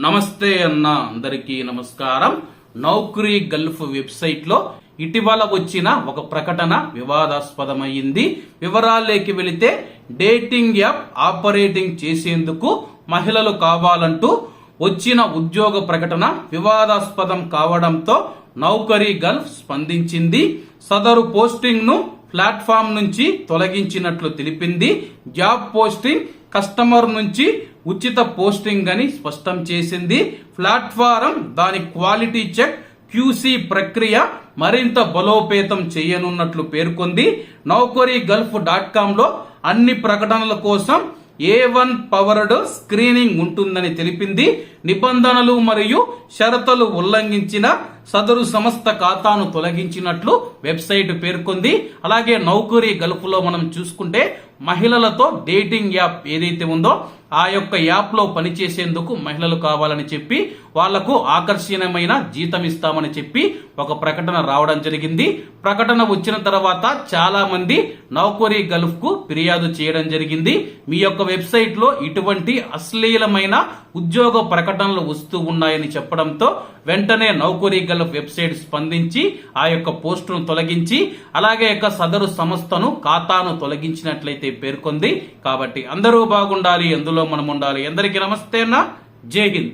నమస్తే అన్న అందరికీ నమస్కారం. నౌకరీ గల్ఫ్ వెబ్సైట్లో ఇటీవల వచ్చిన ఒక ప్రకటన వివాదాస్పదమైంది. వివరాల్లోకి వెళితే డేటింగ్ యాప్ ఆపరేటింగ్ చేసేందుకు మహిళలు కావాలంటూ వచ్చిన ఉద్యోగ ప్రకటన వివాదాస్పదం కావడంతో నౌకరీ గల్ఫ్ స్పందించింది. సదరు పోస్టింగ్ను ప్లాట్ఫామ్ నుంచి తొలగించినట్లు తెలిపింది. జాబ్ పోస్టింగ్ కస్టమర్ నుంచి ఉచిత పోస్టింగ్ అని స్పష్టం చేసింది. ప్లాట్ఫారం దాని క్వాలిటీ చెక్ క్యూసీ ప్రక్రియ మరింత బలోపేతం చేయనున్నట్లు పేర్కొంది. నౌకరీ గల్ఫ్ డాట్ కామ్లో అన్ని ప్రకటనల కోసం ఏ వన్ పవర్డ్ స్క్రీనింగ్ ఉంటుందని తెలిపింది. నిబంధనలు మరియు షరతులు ఉల్లంఘించిన సదరు సంస్థ ఖాతాను తొలగించినట్లు వెబ్సైట్ పేర్కొంది. అలాగే నౌకరీ గల్ఫ్లో మనం చూసుకుంటే మహిళలతో డేటింగ్ యాప్ ఏదైతే ఉందో ఆ యొక్క యాప్లో పనిచేసేందుకు మహిళలు కావాలని చెప్పి వాళ్ళకు ఆకర్షణీయమైన జీతం ఇస్తామని చెప్పి ఒక ప్రకటన రావడం జరిగింది. ప్రకటన వచ్చిన తర్వాత చాలా మంది నౌకరీ గల్ఫ్కు ఫిర్యాదు చేయడం జరిగింది. మీ యొక్క వెబ్సైట్లో ఇటువంటి అశ్లీలమైన ఉద్యోగ ప్రకటనలు వస్తూ ఉన్నాయని చెప్పడంతో వెంటనే నౌకరీ గల్ఫ్ వెబ్సైట్ స్పందించి ఆ యొక్క పోస్టును తొలగించి అలాగే యొక్క సదరు సంస్థను ఖాతాను తొలగించినట్లయితే పేర్కొంది. కాబట్టి అందరూ బాగుండాలి ఎందులో మనం ఉండాలి అందరికీ నమస్తే అన్న. జై హింద్.